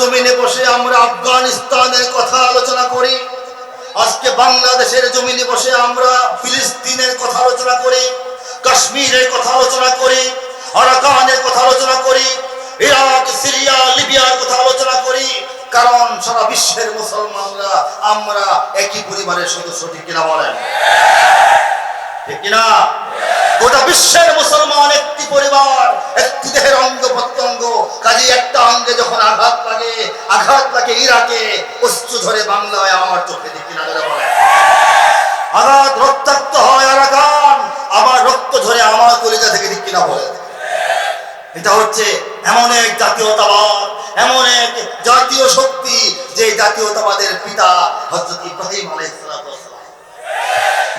জমিনে বসে আমরা আফগানিস্তানের কথা আলোচনা করি। আজকে বাংলাদেশের জমিনে বসে আমরা ফিলিস্তিনের কথা আলোচনা করি, কাশ্মীরের কথা আলোচনা করি, আরাকানের কথা আলোচনা করি, ইরাক, সিরিয়া, লিবিয়ার কথা আলোচনা করি। কারণ সারা বিশ্বের মুসলমানরা আমরা একই পরিবারের সদস্য, ঠিক কিনা বলেন? ঠিক কিনা? গোটা বিশ্বের মুসলমান একটি পরিবার, একটি দেহের অঙ্গ প্রত্যঙ্গ কাজে একটা অঙ্গে যখন আঘাত লাগে আঘাত লাগে ইরাকে অস্ত্র ধরে বাংলায় আমার চোখে কিনা ধরে বলে। আঘাত রক্তাক্ত হয় আরাকান আমার রক্ত ধরে আমার কলিজা থেকে দিক কিনা বলে। এটা হচ্ছে এমন এক জাতীয়তাবাদ, এমন এক জাতীয় শক্তি, যে জাতীয়তাবাদের পিতা হযরত ইব্রাহিম আলাইহিস সালাম।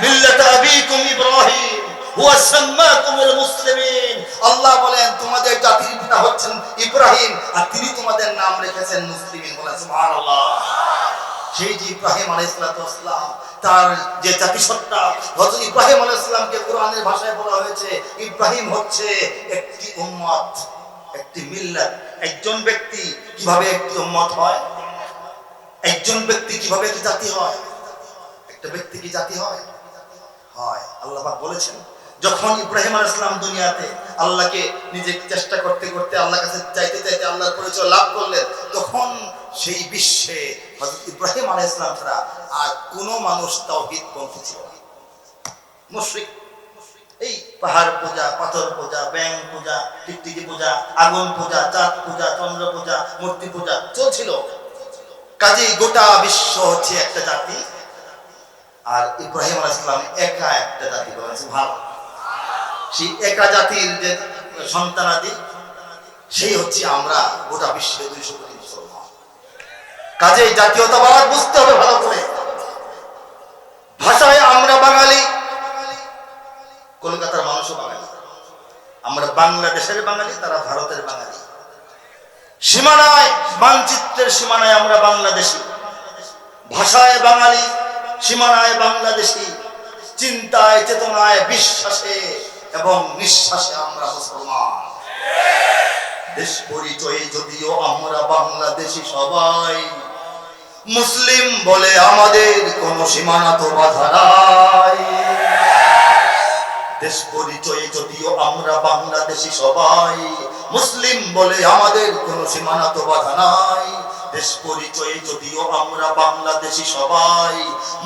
মিল্লাত আবিকুম ইব্রাহিম। ইব্রাহিম হচ্ছে একটি উম্মত, একটি মিল্লাত। একজন ব্যক্তি কীভাবে একটি উম্মত হয়? একজন ব্যক্তি কীভাবে একটি জাতি হয়? একটা ব্যক্তি কি জাতি হয়? হয়। আল্লাহ বলেছেন যখন ইব্রাহিম আলাইহিস সালাম দুনিয়াতে আল্লাহকে নিজে চেষ্টা করতে করতে আল্লাহর কাছে চাইতে চাইতে আল্লাহর পরিচয় লাভ করলেন, তখন সেই বিশ্বে হযরত ইব্রাহিম আলাইহিস সালাম ছাড়া আর কোনো মানুষ তাওহীদ পন্থী ছিল এই পাহাড় পূজা, পাথর পূজা ব্যাং পূজা, টিকটিকি পূজা, আগুন পূজা, চাঁদ পূজা, চন্দ্র পূজা, মূর্তি পূজা চলছিল। কাজেই গোটা বিশ্ব হচ্ছে একটা জাতি, আর ইব্রাহিম আলাইসালাম একা একটা জাতি বলেছে ভালো সেই একা জাতির যে সন্তানাদি, সেই হচ্ছে আমরা গোটা বিশ্বে দুইশো কোটি মুসলমান। কাজে জাতীয়তাবাদ বুঝতে হবে ভালো করে। ভাষায় আমরা বাঙালি, কলকাতার মানুষও বাঙালি। আমরা বাংলাদেশের বাঙালি, তারা ভারতের বাঙালি। সীমানায়, মানচিত্রের সীমানায় আমরা বাংলাদেশি। ভাষায় বাঙালি, সীমানায় বাংলাদেশি। চিন্তায়, চেতনায়, বিশ্বাসে এবং নিঃশ্বাসে আমরা মুসলমান। দেশ পরিচয়ে যদিও আমরা বাংলাদেশি সবাই, মুসলিম বলে আমাদের কোনো সীমানা তো বাধা নাই। দেশ পরিচয়ে যদিও আমরা বাংলাদেশি সবাই, মুসলিম বলে আমাদের কোনো সীমানা তো বাধা নাই। দেশ পরিচয়ে যদিও আমরা বাংলাদেশি সবাই,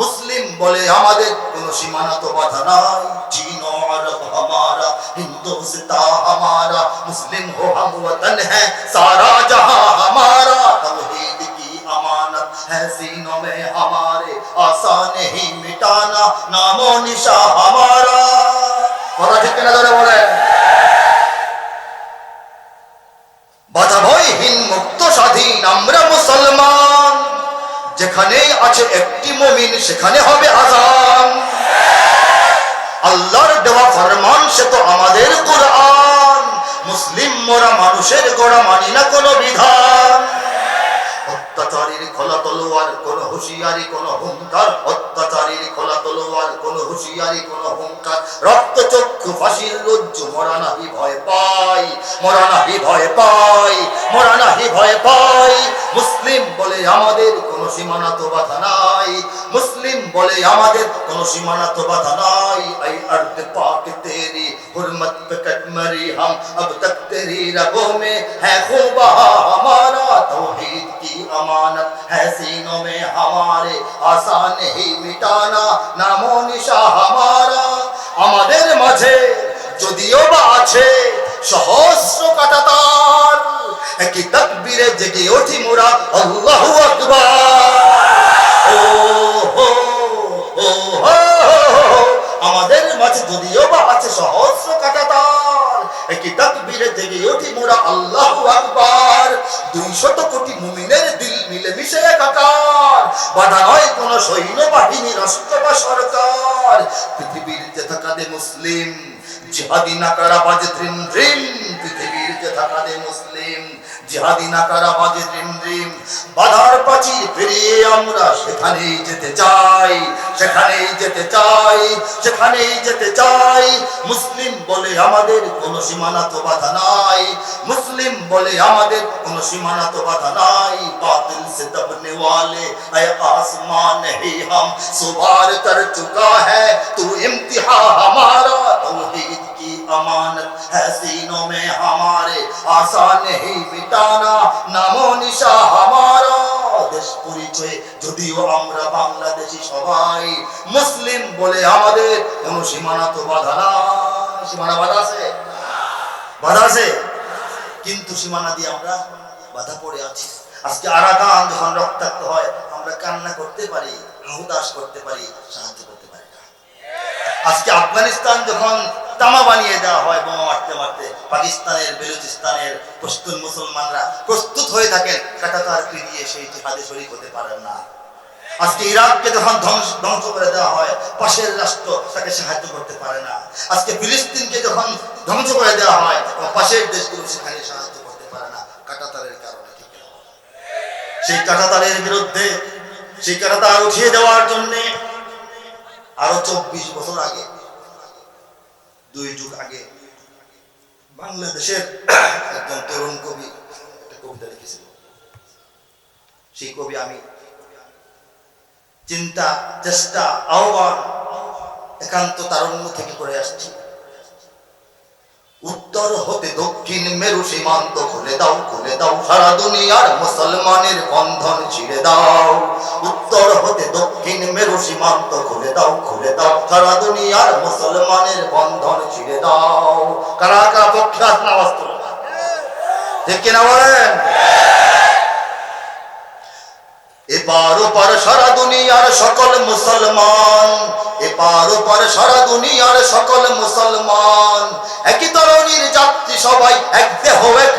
মুসলিম বলে আমাদের কোনো সীমানা তো বাধা নাই। চীন আমারা, হিন্দু আমারা, মুসলিম হো হাম ওতন হ্যাঁ সারা জাহা আমারা। তৌহিদ কি আমানত? হ্যাঁ সিনো মে হামারে আসান হি মিটানা, নামো নিশা হামারা কথা না ধরে বলে যেখানে আছে একটি মমিন, সেখানে হবে আজান আল্লাহর দেওয়া ফরমান, সে তো আমাদের কোরআন। মুসলিম মোরা, মানুষের গোড়া মানি না কোনো বিধান। অত্যাচারীর খোলা তলোয়ার কোন হুঁশিয়ারি, কোন হুঙ্কার, অত্যাচারীর খোলা তলোয়ার কোন হুঁশিয়ারি কোন হুঙ্কার রক্ত চক্ষু ফাঁসির রজ্জু মরা নাহি ভয় পাই মরা নাহি ভয় পাই মরা নাহি ভয় পাই মুসলিম বলে আমাদের কোন সীমানা তো বাধা নাই মুসলিম বলে আমাদের কোন সীমানা তো বাধা নাই आई अर्द पाक तेरी हुर्मत पे कट मरी हम अब तक तेरी रगों में है खून बहा हमारा तौहीद की अमानत है सीनों में हमारे आसान ही मिटाना नामो निशा हमारा আমাদের মাঝে যদিও বা আছে সহস্র কাটাতার একই তাকবীরে জেগে ওঠি মোরা আল্লাহু আকবার ও হো ও হো আমাদের মাঝে যদিও বা আছে সহস্র কাটাতার একই তাকবীরে জেগে ওঠি মোরা আল্লাহু আকবার দুইশত কোটি মুমিনের দিল মিলে মিশে একাকার। বাধা নয় কোন সৈন্য বাহিনী রাষ্ট্র বা সরকার। পৃথিবীর যে মুসলিম, জিহাদি, নাকারা বাজে ধ্রিম পৃথিবীর যে থাকাদে মুসলিম জিহাদি নাকারা বাজে ধ্রিম ধ্রিম বাধার প্রাচীর পেরিয়ে আমরা সেখানেই যেতে চাই সেখানেই যেতে চাই সেখানেই যেতে চাই মুসলিম বলে আমাদের কোনো সীমানা তো বাধা নাই মুসলিম বলে আমাদের কোনো সীমানা তো বাধা নাই বাতিল से दबने वाले है आसमान ही हम सुबार कर चुका है तू इम्तिहा हमारा तौहीद की अमानत है सीनों में हमारे आसान ही मिटाना नामो निशा हमारा দেশ পরিচয় যদিও আমরা বাংলাদেশি সবাই মুসলিম বলে আমাদের কোনো সীমানা তো বাধা নাই সীমানা বাধা আছে বাধা আছে কিন্তু সীমানা দিয়ে আমরা বাধা পড়ে আছি আজকে আরাকান যখন রক্তাক্ত হয় আমরা কান্না করতে পারি হুদাস করতে পারি সাহায্য করতে পারি না আজকে আফগানিস্তান যখন তামা বানিয়ে দেওয়া হয় বোমা মারতে মারতে। পাকিস্তানের, বেলুচিস্তানের, পশ্চিম মুসলমানরা প্রস্তুত হয়ে থাকেন। কাটাতার পিড়িয়ে সেই জিহাদে শরীক হতে পারেন না। আজকে ইরাককে যখন ধ্বংস ধ্বংস করে দেওয়া হয়, পাশের রাষ্ট্র তাকে সাহায্য করতে পারে না। আজকে ফিলিস্তিনকে যখন ধ্বংস করে দেওয়া হয় পাশের দেশগুলো সেখানে সাহায্য করতে পারে না। কাটাতারের কারণে ঠিক সেই কাটাতারের বিরুদ্ধে, সেই কাটাতার উঠিয়ে দেওয়ার জন্যে আরও চব্বিশ বছর আগে দুই যুগ আগে বাংলাদেশের একজন তরুণ কবি একটা কবিতা লিখেছিল। সেই কবি আমি চিন্তা, চেষ্টা, আহ্বান, একান্ত তারুণ্য থেকে করে আসছি। উত্তর হতে দক্ষিণ মেরু সীমান্ত খুলে দাও খুলে দাও, সারা দুনিয়ার মুসলমানের বন্ধন ছিঁড়ে দাও। উত্তর হতে দক্ষিণ মেরু সীমান্ত দাও, খুলে দাও। সারা দুনিয়ার মুসলমানের বন্ধন ছিঁড়ে দাও। কারা কারা পক্ষে ঠিক কিনা বলেন? এপার ওপার সারা দুনিয়ার সকল মুসলমান, এপার ওপার সারা দুনিয়ার সকল মুসলমান, একই তরণীর যাত্রী সবাই, এক দেহ, এক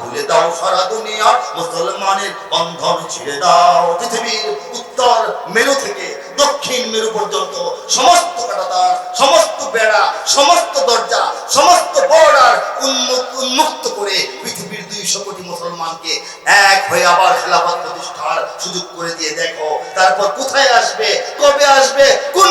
খুলে দাও সারা দুনিয়ার মুসলমানের বন্ধন ছিঁড়ে দাও। পৃথিবীর উত্তর মেরু থেকে দক্ষিণ মেরু পর্যন্ত সমস্ত কাটাতার, সমস্ত বেড়া, সমস্ত দরজা, সমস্ত বর্ডার উন্মুক্ত উন্মুক্ত করে পৃথিবীর দুইশো কোটি মুসলমানকে এক হয়ে আবার খেলাফত প্রতিষ্ঠার সুযোগ করে দিয়ে দেখো। তারপর কোথায় আসবে? কবে আসবে? কোন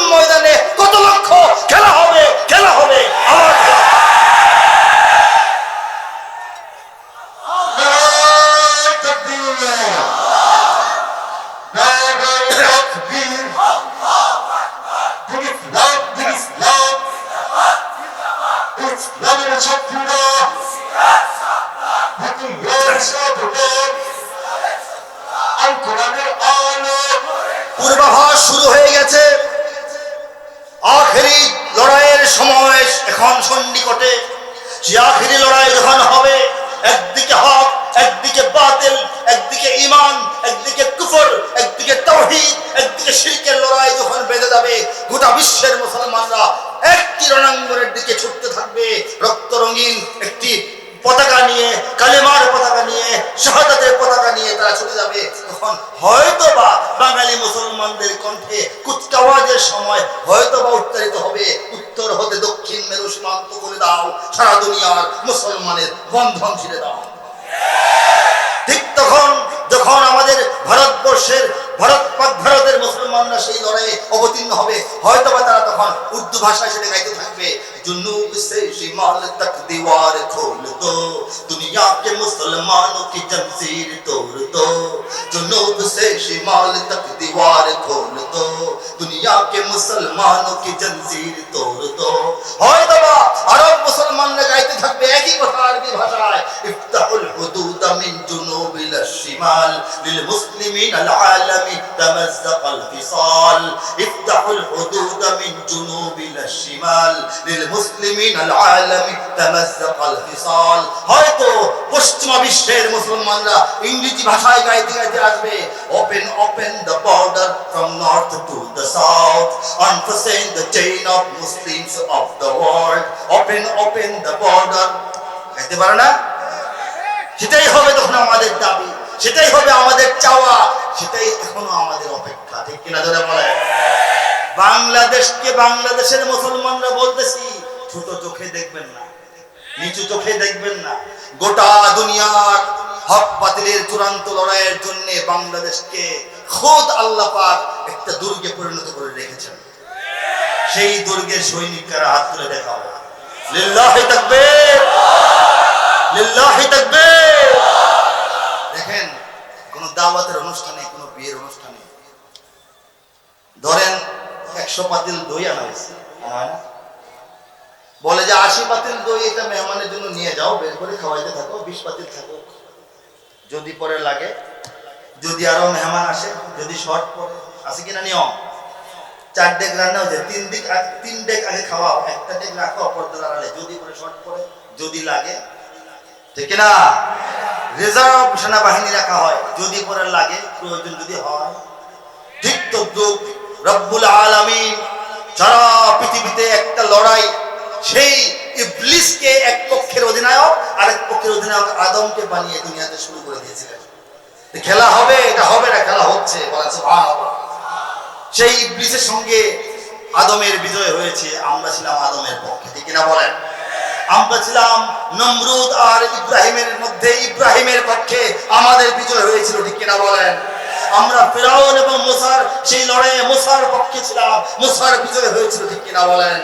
পূর্বাভাস শুরু হয়ে গেছে। আখেরি লড়াইয়ের সময় এখন সন্নিকটে। যে আখেরি লড়াই যখন হবে, একদিকে হক, একদিকে বাতিল, একদিকে ইমান একদিকে কুফর, একদিকে তৌহিদ, একদিকে শিরকের লড়াই যখন বেঁধে যাবে, গোটা বিশ্বের মুসলমানরা একটি রণাঙ্গনের দিকে ছুটতে থাকবে। রক্ত রঙিন একটি পতাকা নিয়ে, কালেমার পতাকা নিয়ে, শাহাদাতের পতাকা নিয়ে তারা চলে যাবে। তখন হয়তো বা বাঙালি মুসলমানদের কণ্ঠে কুচকাওয়াজের সময় হয়তো বা উচ্চারিত হবে, উত্তর হতে দক্ষিণ মেরু সীমান্ত করে দাও, সারা দুনিয়ার মুসলমানের বন্ধন ছিঁড়ে দাও। ঠিক তখন, যখন আমাদের ভারতবর্ষের ভারত পাক ভারতের মুসলমানরা সেই লড়াইয়ে অবতীর্ণ হবে হয়তো বা তারা তখন উর্দু ভাষায় সেটা গাইতে থাকবে जुनूब से शिमाल तक दीवार खोल दो दुनिया के मुसलमानों की जंजीर तोड़ दो जुनूब से शिमाल तक दीवार खोल दो दुनिया के मुसलमानों की जंजीर तोड़ दो হয়তো বা আরব মুসলমানরা গাইতে থাকবে একই কথা আরবি ভাষায় ইফতাহুল হুদুদ মিন জুনুব ইলা ফিসাল ইফতাহুল হুদুদ মিন জুনুব ইলা শিমাল লিল মুসলিমিন আল আলামি তামাজ্জাক আল ফিসাল হয়তো পশ্চিমা বিশ্বের মুসলমানরা ইংরেজি ভাষায় গাইতে গাইতে আসবে। Open open the border from north to the south unforeseen the chain of Muslims of the world. Open open the border. গাইতে পারে না? সেটাই হবে তখন আমাদের দাবি। সেটাই হবে আমাদের চাওয়া, সেটাই এখনও আমাদের অপেক্ষা, ঠিক কিনা ধরে বলে? বাংলাদেশকে বাংলাদেশের মুসলমানরা বলতেছি, ছোট চোখে দেখবেন না, নিচু চোখে দেখবেন না। গোটা দুনিয়ার হক বাতিলের চূড়ান্ত লড়াইয়ের জন্য বাংলাদেশকে খোদ আল্লাহ পাক একটা দুর্গে পরিণত করে রেখেছেন। সেই দুর্গের সৈনিকরা হাত তুলে দেখাও। লিল্লাহি তাকবীর! লিল্লাহি তাকবীর! দেখেন, কোন দাওয়াতের অনুষ্ঠানে, কোন বিয়ের অনুষ্ঠানে। ধরেন, একশো পাতিল দই আনা হয়েছে। হয়? বলে যে আশি পাতিল দই এটা মেহমানের জন্য নিয়ে যাও, বের করে খাওয়াইতে থাকো, বিশ পাতিল থাকো। যদি পরে লাগে, যদি আরও মেহমান আসে, যদি শর্ট পরে, আছে কিনা নিয়ম? চার ডেক রান্না হয়েছে, তিন দিক তিন ডেক আগে খাওয়াও, একটা ডেক রাখো পর্দার আড়ালে। যদি পরে শর্ট পরে, যদি লাগে, ঠিক না রিজার্ভ সেনাবাহিনী রাখা হয়, যদি পরে লাগে, প্রয়োজন যদি হয়। ঠিক তদ্রুপ রব্বুল আলামিন সারা পৃথিবীতে একটা লড়াই, সেই ইবলিসকে এক পক্ষের অধিনায়ক, আরেক পক্ষের অধিনায়ক আদমকে বানিয়ে দুনিয়াতে শুরু করে দিয়েছিলেন। খেলা হবে, এটা হবে না, খেলা হচ্ছে। সেই ইবলিসের সঙ্গে আদমের বিজয় হয়েছে, আমরা ছিলাম আদমের পক্ষে, ঠিক কিনা বলেন? আমরা ছিলাম নমরুদ আর ইব্রাহিমের মধ্যে। ইব্রাহিমের পক্ষে আমাদের বিজয় হয়েছিল, ঠিক কিনা বলেন? আমরা ফেরাউন এবং মুসার, সেই লড়াইয়ে মুসার পক্ষে ছিলাম, মুসার বিজয় হয়েছিল, ঠিক কিনা বলেন?